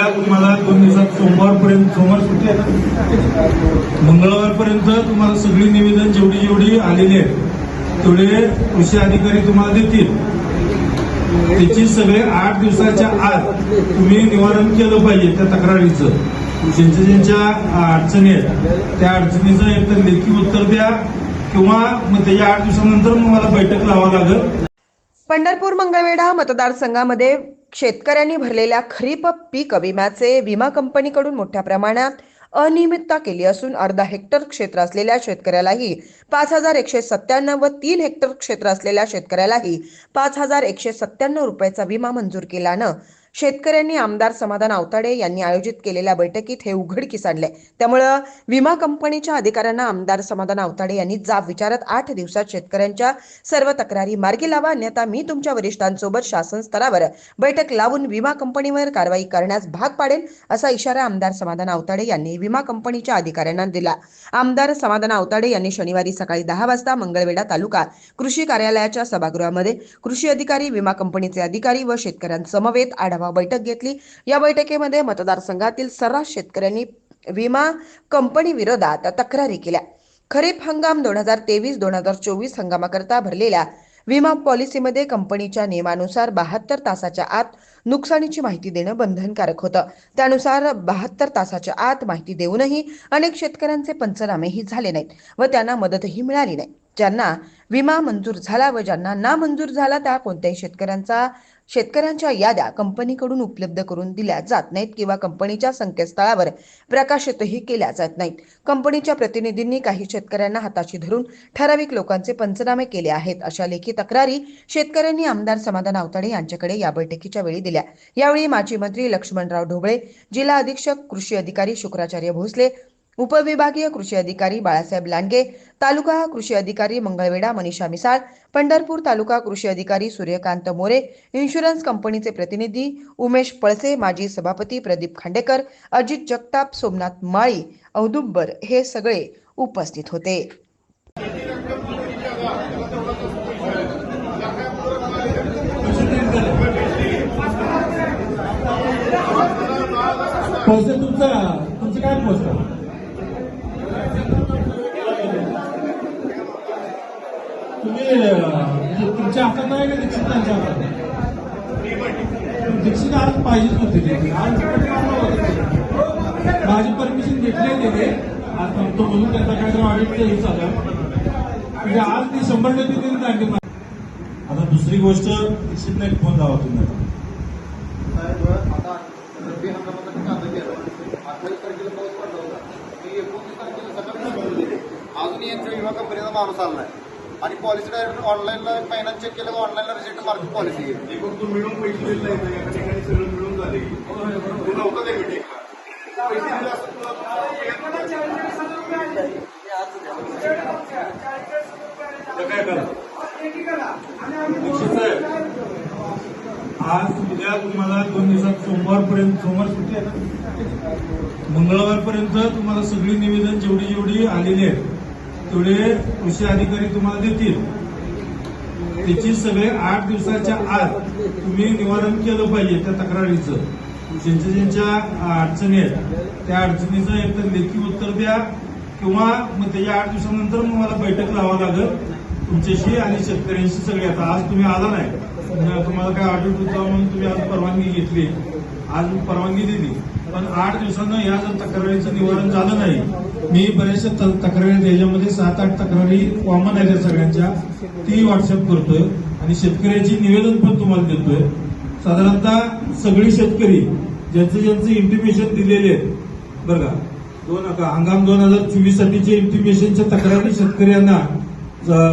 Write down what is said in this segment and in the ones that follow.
उद्या तुम्हाला दोन दिवसात सोमवारपर्यंत सोमवार सुट्टी आहे ना? मंगळवारपर्यंत तुम्हाला सगळी निवेदन जेवढी जेवढी आलेली आहेत तेवढे कृषी अधिकारी तुम्हाला देतील. त्याची सगळे आठ दिवसाच्या आत तुम्ही निवारण केलं पाहिजे त्या तक्रारीचं. ज्यांच्या ज्यांच्या अडचणी आहेत त्या अडचणीचं एकतर लेखी उत्तर द्या किंवा मग त्याच्या आठ दिवसानंतर मग मला बैठक लावावं लागेल. पंढरपूर मंगळवेढा मतदारसंघामध्ये शेतकऱ्यांनी भरलेल्या खरीप पीक विम्याचे विमा कंपनीकडून मोठ्या प्रमाणात अनियमितता केली असून अर्धा हेक्टर क्षेत्र असलेल्या शेतकऱ्यालाही पाच हजार एकशे सत्त्याण्णव व तीन हेक्टर क्षेत्र असलेल्या शेतकऱ्यालाही पाच हजार एकशे सत्त्याण्णव रुपयाचा विमा मंजूर केल्यानं शेतकऱ्यांनी आमदार समाधान आवताडे यांनी आयोजित केलेल्या बैठकीत हे उघडकीस आणले. त्यामुळं विमा कंपनीच्या अधिकाऱ्यांना आमदार समाधान आवताडे यांनी जाब विचारत आठ दिवसात शेतकऱ्यांच्या सर्व तक्रारी मार्गी लावा अन्यथा मी तुमच्या वरिष्ठांसोबत शासन स्तरावर बैठक लावून विमा कंपनीवर कारवाई करण्यास भाग पाडेल असा इशारा आमदार समाधान आवताडे यांनी विमा कंपनीच्या अधिकाऱ्यांना दिला. आमदार समाधान आवताडे यांनी शनिवारी सकाळी दहा वाजता मंगळवेढा तालुका कृषी कार्यालयाच्या सभागृहामध्ये कृषी अधिकारी विमा कंपनीचे अधिकारी व शेतकऱ्यांसमवेत आढावा बैठक घेतली. या बैठकीमध्ये मतदारसंघातील सर्रास शेतकऱ्यांनी विमा कंपनी विरोधात तक्रारी केल्या. खरीप हंगाम दोन हजार तेवीस दोन हजार चोवीस हंगामाकरता भरलेल्या विमा पॉलिसीमध्ये कंपनीच्या नियमानुसार बहात्तर तासाच्या आत नुकसानीची माहिती देणं बंधनकारक होतं. त्यानुसार बहात्तर तासाच्या आत माहिती देऊनही अनेक शेतकऱ्यांचे पंचनामेही झाले नाहीत व त्यांना मदतही मिळाली नाही. ज्यांना विमा मंजूर झाला व ज्यांना ना मंजूर झाला त्या कोणत्याही शेतकऱ्यांचा शेतकऱ्यांच्या याद्या कंपनीकडून उपलब्ध करून दिल्या जात नाहीत किंवा कंपनीच्या संकेतस्थळावर प्रकाशितही केल्या जात नाहीत. कंपनीच्या प्रतिनिधींनी काही शेतकऱ्यांना हाताशी धरून ठराविक लोकांचे पंचनामे केले आहेत अशा लेखी तक्रारी शेतकऱ्यांनी आमदार समाधान आवताडे यांच्याकडे या बैठकीच्या वेळी दिल्या. यावेळी माजी मंत्री लक्ष्मणराव ढोबळे जिल्हा अधीक्षक कृषी अधिकारी शुक्राचार्य भोसले उपविभागीय कृषी अधिकारी बाळासाहेब लांडगे तालुका कृषी अधिकारी मंगळवेढा मनीषा मिसाळ पंढरपूर तालुका कृषी अधिकारी सूर्यकांत मोरे इन्शुरन्स कंपनीचे प्रतिनिधी उमेश पळसे माजी सभापती प्रदीप खांडेकर अजित जगताप सोमनाथ माळी औदुंबर हे सगळे उपस्थित होते. तुमचं तुमचं काय तुमच्या हातात नाही का दीक्षितांच्या हातात दीक्षित आज पाहिजेच होते ते. आज माझी परमिशन घेतली आहे. त्याने आज सांगतो म्हणून त्याचा काय तर ऑडिटचं हे चालू आहे. म्हणजे आज ती शंभर टक्के त्यांनी काढली आता दुसरी गोष्ट दीक्षितला एक फोन लावा तुम्ही. आता. रब्बी हंगामासाठी कांदा गेला अठ्ठावीस तारखेला पाऊस पडला होता. मी एकोणतीस तारखेला सकाळी नोंद दिली अजूनही यांच्या कंपनीचा माणूस आला नाही आणि पॉलिसी डायरेक्ट ऑनलाईनला महिना चेक केलं ऑनलाईनला रिजेक्ट मार्क पॉलिसी घेतली मिळून पैसे दिले नाही सगळं मिळून झाले. नव्हतं ते तर काय करा? आज उद्या तुम्हाला दोन दिवसात सोमवारपर्यंत सोमवार सुट्टी आहे ना? मंगळवारपर्यंत तुम्हाला सगळी निवेदन जेवढी जेवढी आलेली आहेत तेवढे कृषी अधिकारी तुम्हाला देतील. त्याची सगळे आठ दिवसाच्या आत तुम्ही निवारण केलं पाहिजे त्या तक्रारीचं. ज्यांच्या ज्यांच्या अडचणी आहेत त्या अडचणीचं एकतर लेखी उत्तर द्या किंवा मग त्याच्या आठ दिवसानंतर मग मला बैठक लावावं लागेल. तुमच्याशी आणि शेतकऱ्यांशी सगळे. आता आज तुम्ही आला नाही. तुम्हाला काय ऑडिट होता म्हणून तुम्ही आज परवानगी घेतली. आज परवानगी दिली. पण आठ दिवसानं या जर तक्रारीचं निवारण झालं नाही मी बऱ्याचशा त- तक्रारी त्याच्यामध्ये सात आठ तक्रारी कॉमन आहेत सगळ्यांच्या. ती व्हॉट्सअप करतोय. आणि शेतकऱ्याची निवेदन पण तुम्हाला देतोय. साधारणतः सगळी शेतकरी ज्यांचं ज्यांचं इंटिमेशन दिलेले आहेत बरं का दोन हंगाम दोन हजार चोवीस साठीचे इंटिमेशनच्या तक्रारी शेतकऱ्यांना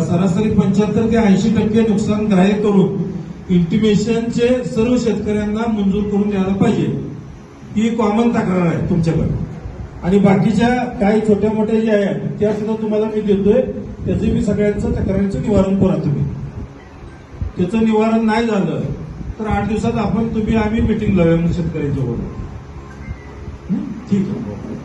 सरासरी पंच्याहत्तर ते ऐंशी टक्के नुकसान ग्राह्य करून इंटिमेशनचे सर्व शेतकऱ्यांना मंजूर करून द्यायला पाहिजे. ही कॉमन तक्रार आहे तुमच्याकडे. आणि बाकीच्या काही छोट्या मोठ्या ज्या आहेत त्या सुद्धा तुम्हाला मी देतोय. त्याचे मी सगळ्यांचं तक्रारीचं निवारण करा तुम्ही. त्याचं निवारण नाही झालं तर आठ दिवसात आपण तुम्ही आम्ही मिटिंग लावूया मग शेतकऱ्यांच्या बरोबर. ठीक आहे.